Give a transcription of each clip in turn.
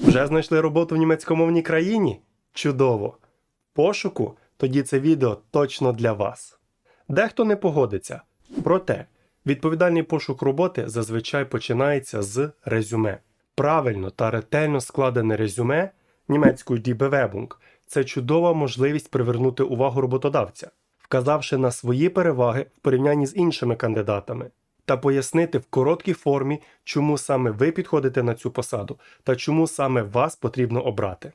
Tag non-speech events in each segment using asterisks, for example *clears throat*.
Вже знайшли роботу в німецькомовній країні? Чудово! Пошуку? Тоді це відео точно для вас. Дехто не погодиться. Проте, відповідальний пошук роботи зазвичай починається з резюме. Правильно та ретельно складене резюме німецькою Die це чудова можливість привернути увагу роботодавця, вказавши на свої переваги в порівнянні з іншими кандидатами, та пояснити в короткій формі, чому саме ви підходите на цю посаду та чому саме вас потрібно обрати.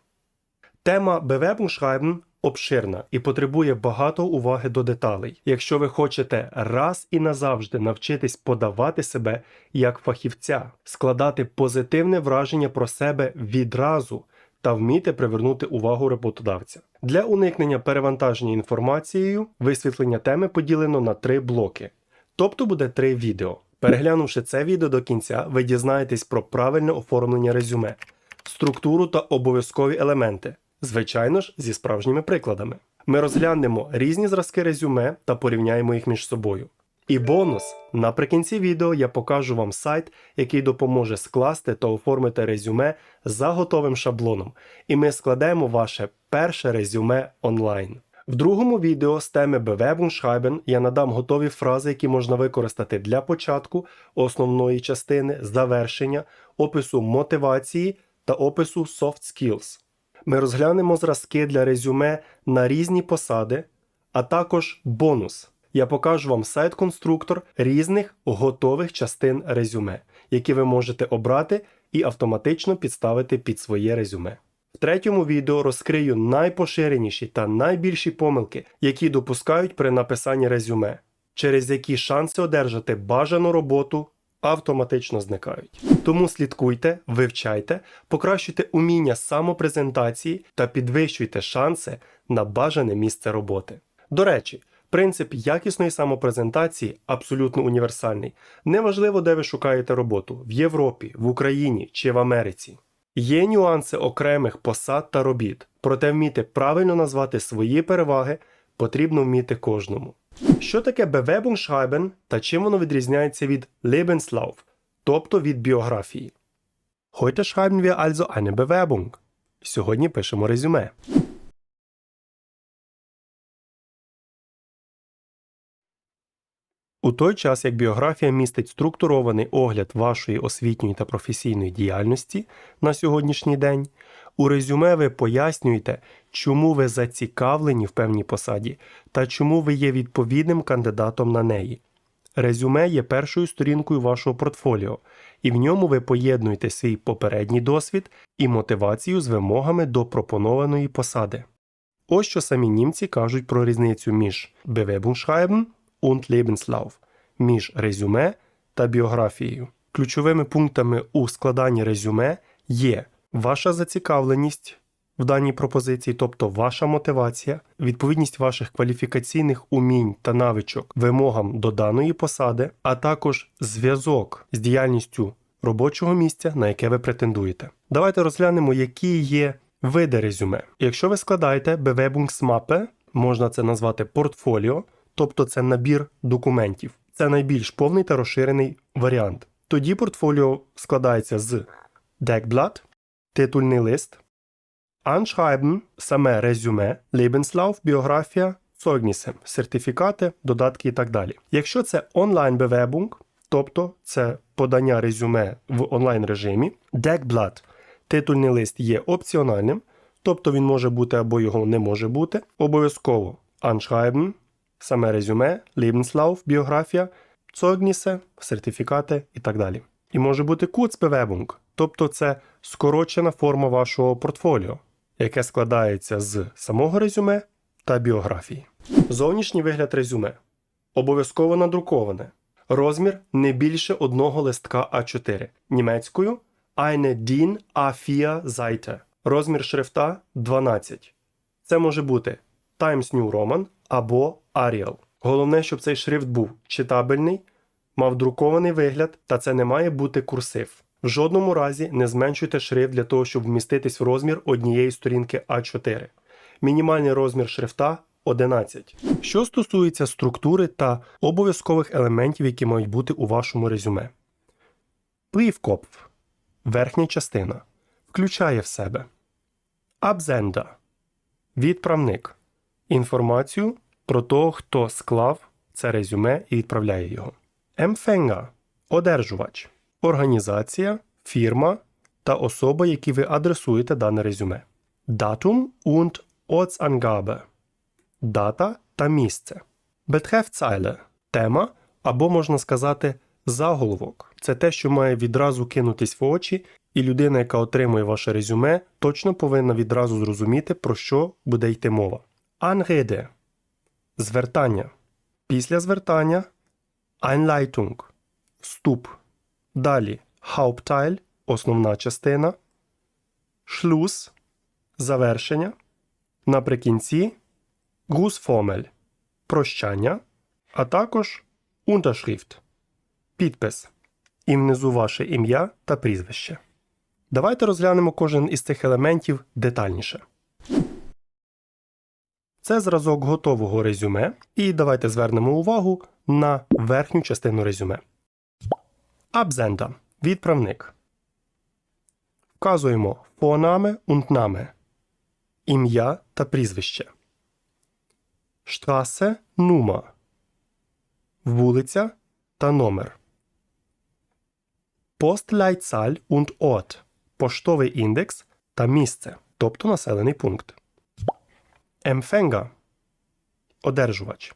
Тема Bewerbungsschreiben обширна і потребує багато уваги до деталей. Якщо ви хочете раз і назавжди навчитись подавати себе як фахівця, складати позитивне враження про себе відразу та вміти привернути увагу роботодавця. Для уникнення перевантаження інформацією висвітлення теми поділено на три блоки, тобто буде три відео. Переглянувши це відео до кінця, ви дізнаєтесь про правильне оформлення резюме, структуру та обов'язкові елементи, звичайно ж, зі справжніми прикладами. Ми розглянемо різні зразки резюме та порівняємо їх між собою. І бонус наприкінці відео я покажу вам сайт, який допоможе скласти та оформити резюме за готовим шаблоном, і ми складемо ваше перше резюме онлайн. В другому відео з теми Bewerbungsschreiben я надам готові фрази, які можна використати для початку, основної частини, завершення, опису мотивації та опису soft skills. Ми розглянемо зразки для резюме на різні посади, а також бонус. Я покажу вам сайт-конструктор різних готових частин резюме, які ви можете обрати і автоматично підставити під своє резюме. В третьому відео розкрию найпоширеніші та найбільші помилки, які допускають при написанні резюме, через які шанси одержати бажану роботу автоматично зникають. Тому слідкуйте, вивчайте, покращуйте уміння самопрезентації та підвищуйте шанси на бажане місце роботи. До речі, принцип якісної самопрезентації абсолютно універсальний. Неважливо, де ви шукаєте роботу в Європі, в Україні чи в Америці. Є нюанси окремих посад та робіт, проте вміти правильно назвати свої переваги потрібно вміти кожному. Що таке Bewerbungsschreiben та чим воно відрізняється від Lebenslauf, тобто від біографії? Heute schreiben wir also eine Bewerbung. Сьогодні пишемо резюме. У той час, як біографія містить структурований огляд вашої освітньої та професійної діяльності на сьогоднішній день, у резюме ви пояснюєте, чому ви зацікавлені в певній посаді та чому ви є відповідним кандидатом на неї. Резюме є першою сторінкою вашого портфоліо, і в ньому ви поєднуєте свій попередній досвід і мотивацію з вимогами до пропонованої посади. Ось що самі німці кажуть про різницю між Bewerbungsschreiben und Lebenslauf, між резюме та біографією. Ключовими пунктами у складанні резюме є ваша зацікавленість в даній пропозиції, тобто ваша мотивація, відповідність ваших кваліфікаційних умінь та навичок вимогам до даної посади, а також зв'язок з діяльністю робочого місця, на яке ви претендуєте. Давайте розглянемо, які є види резюме. Якщо ви складаєте Bewerbungsmappe, можна це назвати портфоліо, тобто це набір документів. Це найбільш повний та розширений варіант. Тоді портфоліо складається з Deckblatt, титульний лист, Anschreiben – саме резюме, Lebenslauf – біографія, Zeugnisse – сертифікати, додатки і так далі. Якщо це онлайн-Bewerbung, тобто це подання резюме в онлайн режимі, Deckblatt – титульний лист є опціональним, тобто він може бути або його не може бути. Обов'язково Anschreiben – саме резюме, Lebenslauf – біографія, Zeugnisse – сертифікати і так далі. І може бути Kurzbewerbung, тобто це скорочена форма вашого портфоліо, яке складається з самого резюме та біографії. Зовнішній вигляд резюме обов'язково надруковане. Розмір не більше одного листка А4 німецькою eine DIN A4 Seite. Розмір шрифта 12. Це може бути Times New Roman або Arial. Головне, щоб цей шрифт був читабельний, мав друкований вигляд, та це не має бути курсив. В жодному разі не зменшуйте шрифт для того, щоб вміститись в розмір однієї сторінки А4. Мінімальний розмір шрифта 11. Що стосується структури та обов'язкових елементів, які мають бути у вашому резюме. Briefkopf – верхня частина. включає в себе Absender – відправник. Інформацію про того, хто склав це резюме і відправляє його. Empfänger – одержувач, організація, фірма та особа, які ви адресуєте дане резюме. Datum und Ortsangabe – дата та місце. Betreffzeile – тема або можна сказати заголовок. Це те, що має відразу кинутись в очі, і людина, яка отримує ваше резюме, точно повинна відразу зрозуміти, про що буде йти мова. Anrede – звертання. Після звертання Einleitung – вступ. Далі Hauptteil – основна частина. Schluss – завершення. Наприкінці Grußformel – прощання, а також Unterschrift – підпис. І внизу ваше ім'я та прізвище. Давайте розглянемо кожен із цих елементів детальніше. Це зразок готового резюме, і давайте звернемо увагу на верхню частину резюме. Absender – відправник. Вказуємо und Name – ім'я та прізвище. Straße – Nummer – вулиця та номер. Postleitzahl und Ort – поштовий індекс та місце, тобто населений пункт. Empfänger – одержувач.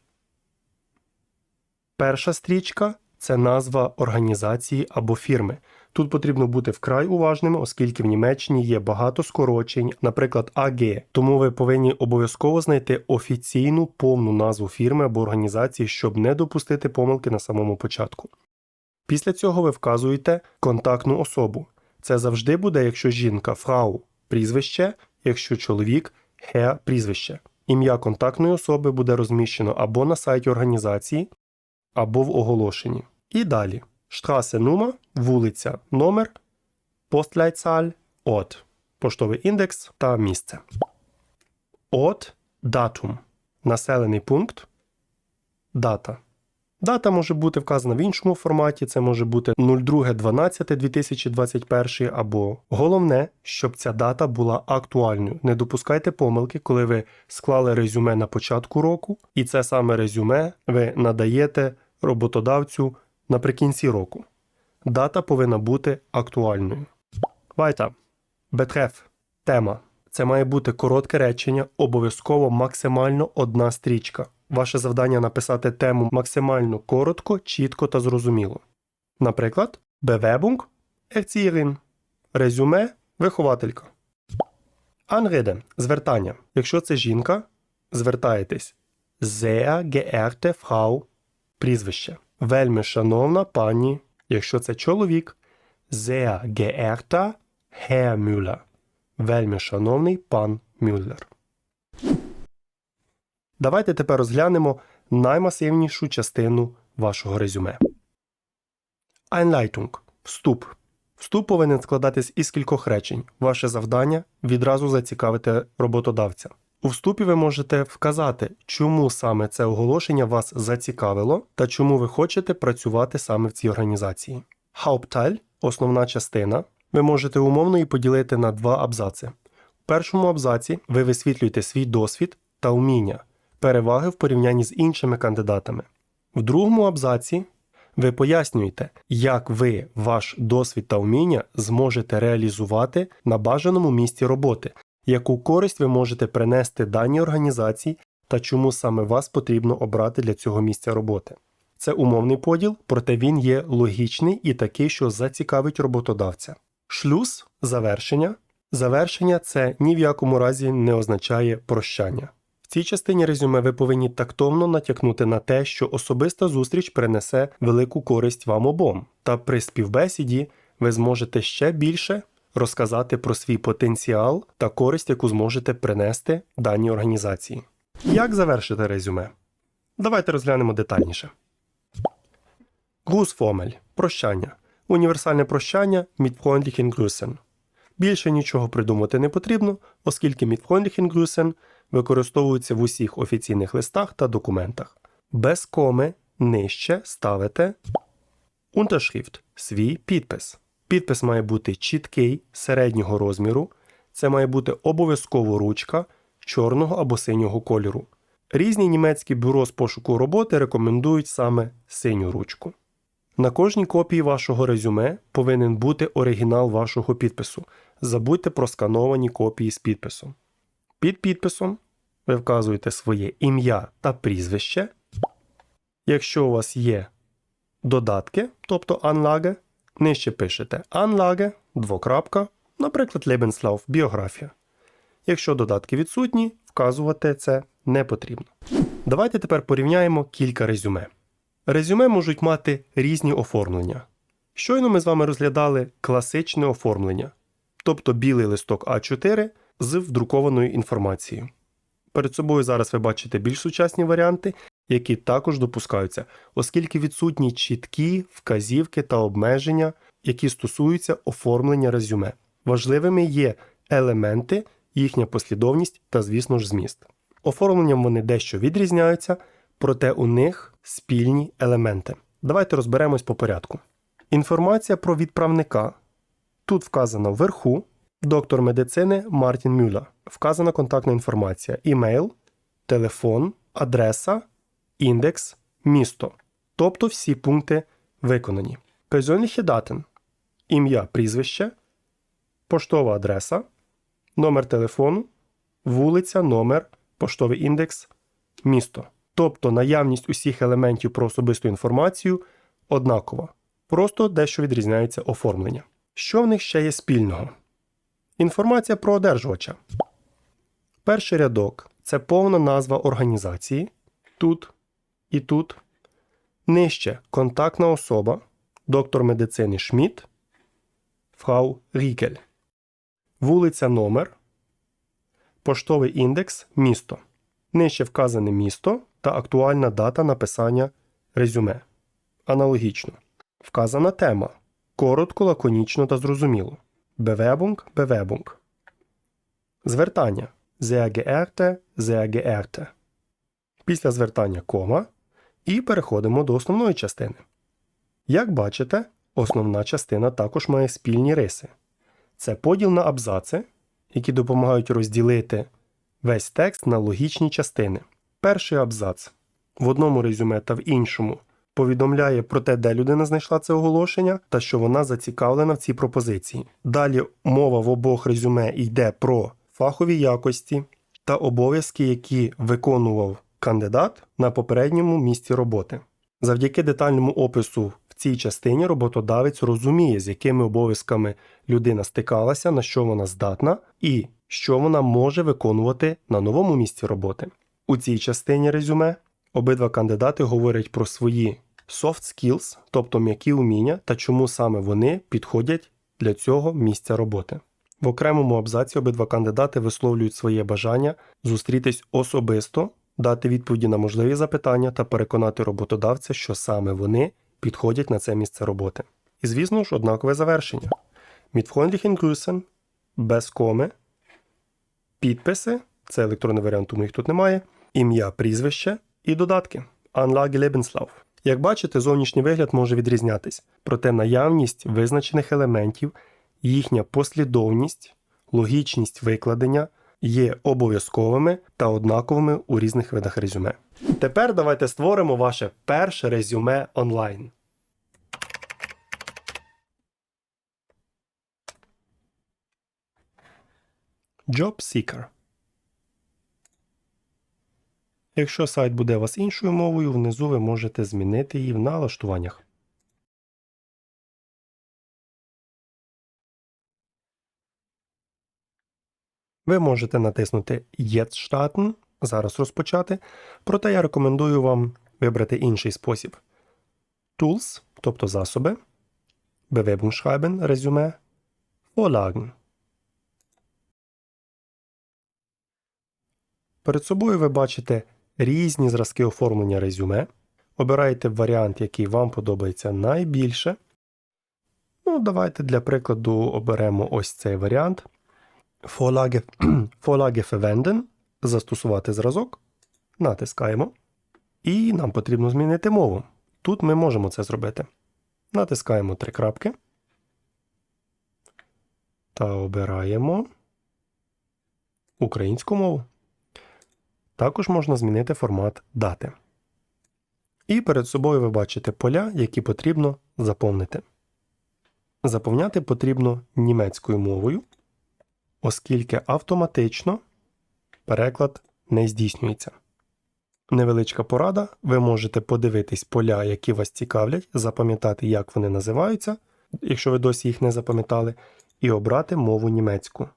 Перша стрічка це назва організації або фірми. Тут потрібно бути вкрай уважними, оскільки в Німеччині є багато скорочень, наприклад, AG. Тому ви повинні обов'язково знайти офіційну повну назву фірми або організації, щоб не допустити помилки на самому початку. Після цього ви вказуєте контактну особу. Це завжди буде, якщо жінка фрау прізвище, якщо чоловік Herr прізвище. Ім'я контактної особи буде розміщено або на сайті організації, або в оголошенні. І далі. Штрасе Нума, вулиця, номер, Postleitzahl, от, поштовий індекс та місце. От – датум. Населений пункт. Дата. Дата може бути вказана в іншому форматі, це може бути 02.12.2021 або головне, щоб ця дата була актуальною. Не допускайте помилки, коли ви склали резюме на початку року, і це саме резюме ви надаєте роботодавцю наприкінці року. Дата повинна бути актуальною. Вайта. Betreff. Тема. Це має бути коротке речення, обов'язково максимально одна стрічка. Ваше завдання написати тему максимально коротко, чітко та зрозуміло. Наприклад, Bewerbung Erzieherin. Резюме вихователька. Anrede – звертання. Якщо це жінка, звертаєтесь. Sehr geehrte Frau – прізвище. Вельми шановна пані. Якщо це чоловік, Sehr geehrter Herr Müller. Вельми шановний пан Мюллер. Давайте тепер розглянемо наймасивнішу частину вашого резюме. Einleitung – вступ. Вступ повинен складатись із кількох речень. Ваше завдання відразу зацікавити роботодавця. У вступі ви можете вказати, чому саме це оголошення вас зацікавило та чому ви хочете працювати саме в цій організації. Hauptteil – основна частина. Ви можете умовно її поділити на два абзаци. У першому абзаці ви висвітлюєте свій досвід та уміння, переваги в порівнянні з іншими кандидатами. В другому абзаці ви пояснюєте, як ви ваш досвід та вміння зможете реалізувати на бажаному місці роботи, яку користь ви можете принести даній організації та чому саме вас потрібно обрати для цього місця роботи. Це умовний поділ, проте він є логічний і такий, що зацікавить роботодавця. Шлюз завершення. Завершення це ні в якому разі не означає прощання. В цій частині резюме ви повинні тактовно натякнути на те, що особиста зустріч принесе велику користь вам обом, та при співбесіді ви зможете ще більше розказати про свій потенціал та користь, яку зможете принести даній організації. Як завершити резюме? Давайте розглянемо детальніше. Grußformel – прощання. Універсальне прощання mit Grüßen. Більше нічого придумати не потрібно, оскільки mit використовується в усіх офіційних листах та документах. Без коми нижче ставите Unterschrift – свій підпис. Підпис має бути чіткий, середнього розміру. Це має бути обов'язково ручка чорного або синього кольору. Різні німецькі бюро з пошуку роботи рекомендують саме синю ручку. На кожній копії вашого резюме повинен бути оригінал вашого підпису. Забудьте про скановані копії з підписом. Під підписом ви вказуєте своє ім'я та прізвище. Якщо у вас є додатки, тобто анлаге, нижче пишете анлаге, двокрапка, наприклад, Lebenslauf, біографія. Якщо додатки відсутні, вказувати це не потрібно. Давайте тепер порівняємо кілька резюме. Резюме можуть мати різні оформлення. Щойно ми з вами розглядали класичне оформлення, тобто білий листок А4 з вдрукованою інформацією. Перед собою зараз ви бачите більш сучасні варіанти, які також допускаються, оскільки відсутні чіткі вказівки та обмеження, які стосуються оформлення резюме. Важливими є елементи, їхня послідовність та, звісно ж, зміст. Оформленням вони дещо відрізняються, проте у них спільні елементи. Давайте розберемось по порядку. Інформація про відправника. Тут вказано вверху доктор медицини Мартін Мюля. Вказана контактна інформація: імейл, телефон, адреса, індекс, місто. Тобто всі пункти виконані. Persönliche Daten. Ім'я, прізвище, поштова адреса, номер телефону, вулиця, номер, поштовий індекс, місто. Тобто наявність усіх елементів про особисту інформацію однакова. Просто дещо відрізняється оформлення. Що в них ще є спільного? Інформація про одержувача. Перший рядок це повна назва організації. Тут і тут. Нижче контактна особа, доктор медицини Шмідт, Фрау Рікель. Вулиця номер, поштовий індекс місто. Нижче вказане місто та актуальна дата написання резюме. Аналогічно. Вказана тема. Коротко, лаконічно та зрозуміло. Bewerbung, Bewerbung. Звертання. Sehr geehrte. Після звертання кома. І переходимо до основної частини. Як бачите, основна частина також має спільні риси. Це поділ на абзаци, які допомагають розділити весь текст на логічні частини. Перший абзац в одному резюме та в іншому повідомляє про те, де людина знайшла це оголошення та що вона зацікавлена в цій пропозиції. Далі мова в обох резюме йде про фахові якості та обов'язки, які виконував кандидат на попередньому місці роботи. Завдяки детальному опису в цій частині роботодавець розуміє, з якими обов'язками людина стикалася, на що вона здатна, і що вона може виконувати на новому місці роботи. У цій частині резюме обидва кандидати говорять про свої soft skills, тобто м'які уміння, та чому саме вони підходять для цього місця роботи. В окремому абзаці обидва кандидати висловлюють своє бажання зустрітись особисто, дати відповіді на можливі запитання та переконати роботодавця, що саме вони підходять на це місце роботи. І, звісно ж, однакове завершення. Mit Grüßen, без коми, підписи, це електронний варіант, тому їх тут немає, ім'я, прізвище і додатки. Anlage Lebenslauf. Як бачите, зовнішній вигляд може відрізнятись, проте наявність визначених елементів, їхня послідовність, логічність викладення є обов'язковими та однаковими у різних видах резюме. Тепер давайте створимо ваше перше резюме онлайн. Job Seeker. Якщо сайт буде вас іншою мовою, внизу ви можете змінити її в налаштуваннях. Ви можете натиснути Jetzt зараз розпочати, проте я рекомендую вам вибрати інший спосіб. Tools, тобто засоби, Bewerbungsschreiben, резюме, Vorlagen. Перед собою ви бачите різні зразки оформлення резюме. Обираєте варіант, який вам подобається найбільше. Ну, давайте для прикладу оберемо ось цей варіант. *clears throat* Vorlage verwenden. Застосувати зразок. Натискаємо. І нам потрібно змінити мову. Тут ми можемо це зробити. Натискаємо три крапки. та обираємо українську мову. Також можна змінити формат дати. І перед собою ви бачите поля, які потрібно заповнити. Заповняти потрібно німецькою мовою, оскільки автоматично переклад не здійснюється. Невеличка порада, ви можете подивитись поля, які вас цікавлять, запам'ятати, як вони називаються, якщо ви досі їх не запам'ятали, і обрати мову німецьку.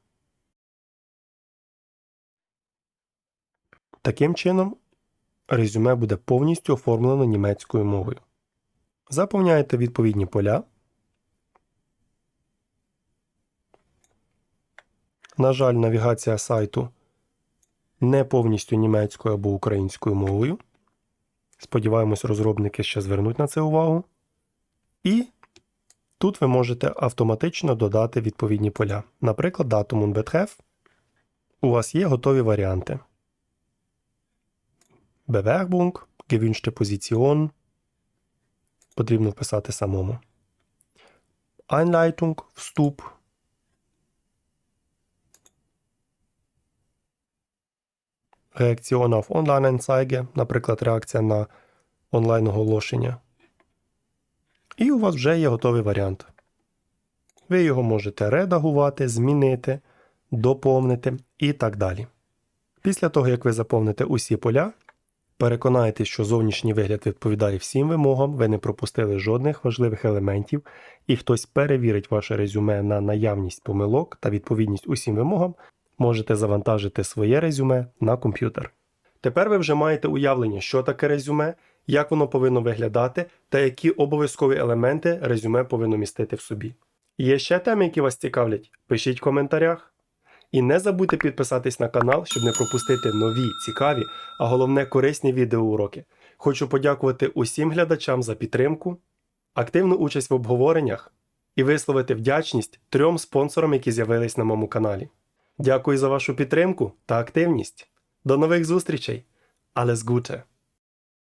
Таким чином, резюме буде повністю оформлено німецькою мовою. Заповняєте відповідні поля. На жаль, навігація сайту не повністю німецькою або українською мовою. Сподіваємось, розробники ще звернуть на це увагу. І тут ви можете автоматично додати відповідні поля. Наприклад, датум und Betreff. У вас є готові варіанти. Bewerbung, gewünschte Position. Потрібно вписати самому. Einleitung, вступ. Реакціон auf Online-Anzeige, наприклад, реакція на онлайн-оголошення. І у вас вже є готовий варіант. Ви його можете редагувати, змінити, доповнити і так далі. Після того, як ви заповните усі поля, переконаєтесь, що зовнішній вигляд відповідає всім вимогам, ви не пропустили жодних важливих елементів, і хтось перевірить ваше резюме на наявність помилок та відповідність усім вимогам, можете завантажити своє резюме на комп'ютер. Тепер ви вже маєте уявлення, що таке резюме, як воно повинно виглядати та які обов'язкові елементи резюме повинно містити в собі. Є ще теми, які вас цікавлять? Пишіть в коментарях. І не забудьте підписатись на канал, щоб не пропустити нові, цікаві, а головне корисні відеоуроки. Хочу подякувати усім глядачам за підтримку, активну участь в обговореннях і висловити вдячність трьом спонсорам, які з'явились на моєму каналі. Дякую за вашу підтримку та активність. До нових зустрічей! Alles Gute!